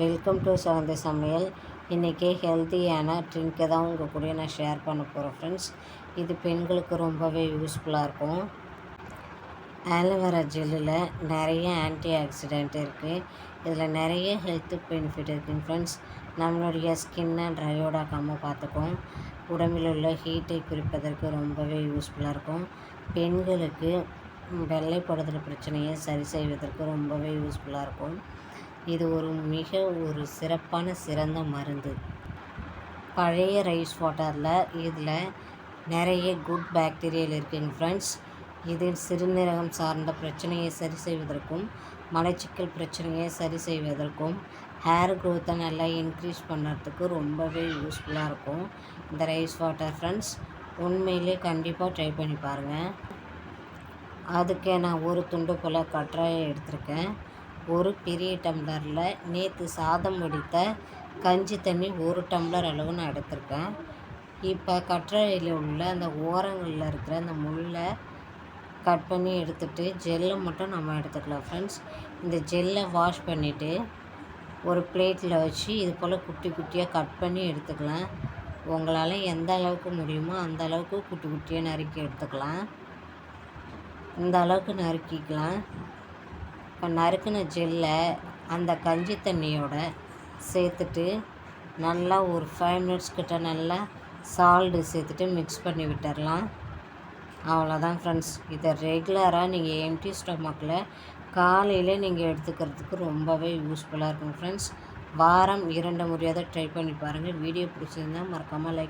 Welcome to சவந்த சமையல். இன்றைக்கி ஹெல்த்தியான ட்ரிங்க்கை தான் உங்கள் கூட நான் ஷேர் பண்ண போகிறேன் ஃப்ரெண்ட்ஸ் இது பெண்களுக்கு ரொம்பவே யூஸ்ஃபுல்லாக இருக்கும். ஆலோவேரா ஜெல்லில் நிறைய ஆன்டி ஆக்சிடெண்ட் இருக்குது இதில் நிறைய ஹெல்த் பெனிஃபிட் இருக்குங்க ஃப்ரெண்ட்ஸ் நம்மளுடைய ஸ்கின்னை ட்ரையோடாக்காமல் பார்த்துக்கும். உடம்பில் உள்ள ஹீட்டை குறிப்பதற்கு ரொம்பவே யூஸ்ஃபுல்லாக இருக்கும். பெண்களுக்கு வெள்ளைப்படுதல் பிரச்சனையை சரி செய்வதற்கு ரொம்பவே யூஸ்ஃபுல்லாக இருக்கும். இது ஒரு மிக ஒரு சிறப்பான சிறந்த மருந்து. பழைய ரைஸ் வாட்டரில் இதில் நிறைய குட் பாக்டீரியல் இருக்குங்க ஃப்ரெண்ட்ஸ் இதில் சிறுநீரகம் சார்ந்த பிரச்சனையை சரி செய்வதற்கும் மலச்சிக்கல் பிரச்சனையை சரி செய்வதற்கும் ஹேர் க்ரோத்தை நல்லா இன்க்ரீஸ் பண்ணுறதுக்கு ரொம்பவே யூஸ்ஃபுல்லாக இருக்கும். இந்த ரைஸ் வாட்டர் ஃப்ரெண்ட்ஸ் உண்மையிலே கண்டிப்பாக ட்ரை பண்ணி பாருங்கள் அதுக்கு நான் ஒரு துண்டு போல் கற்றாயை எடுத்திருக்கேன். ஒரு பெரிய டம்ளரில் நேற்று சாதம் வடித்த கஞ்சி தண்ணி ஒரு டம்ளர் அளவு நான் எடுத்திருக்கேன். இப்போ கற்றாழையில் உள்ள அந்த ஓரங்களில் இருக்கிற அந்த முள்ளை கட் பண்ணி எடுத்துகிட்டு ஜெல்லை மட்டும் நம்ம எடுத்துக்கலாம் ஃப்ரெண்ட்ஸ் இந்த ஜெல்லை வாஷ் பண்ணிவிட்டு ஒரு பிளேட்டில் வச்சு இது போல் குட்டி குட்டியாக கட் பண்ணி எடுத்துக்கலாம். உங்களால் எந்த அளவுக்கு முடியுமோ அந்த அளவுக்கு குட்டி குட்டியாக நறுக்கி எடுத்துக்கலாம். இந்த அளவுக்கு நறுக்கிக்கலாம். இப்போ நறுக்கின ஜெல்லை அந்த கஞ்சி தண்ணியோட சேர்த்துட்டு நல்லா ஒரு ஃபைவ் மினிட்ஸ் கிட்ட நல்லா சால்ட்டு சேர்த்துட்டு மிக்ஸ் பண்ணி விட்டுடலாம் அவ்வளோதான் ஃப்ரெண்ட்ஸ் இதை ரெகுலராக நீங்கள் எம்டி ஸ்டொமக்கில் காலையில் நீங்கள் எடுத்துக்கிறதுக்கு ரொம்பவே யூஸ்ஃபுல்லாக இருக்கும் ஃப்ரெண்ட்ஸ் வாரம் இரண்டு முறையாவது ட்ரை பண்ணி பாருங்கள் வீடியோ பிடிச்சிருந்தா மறக்காமல் லைக்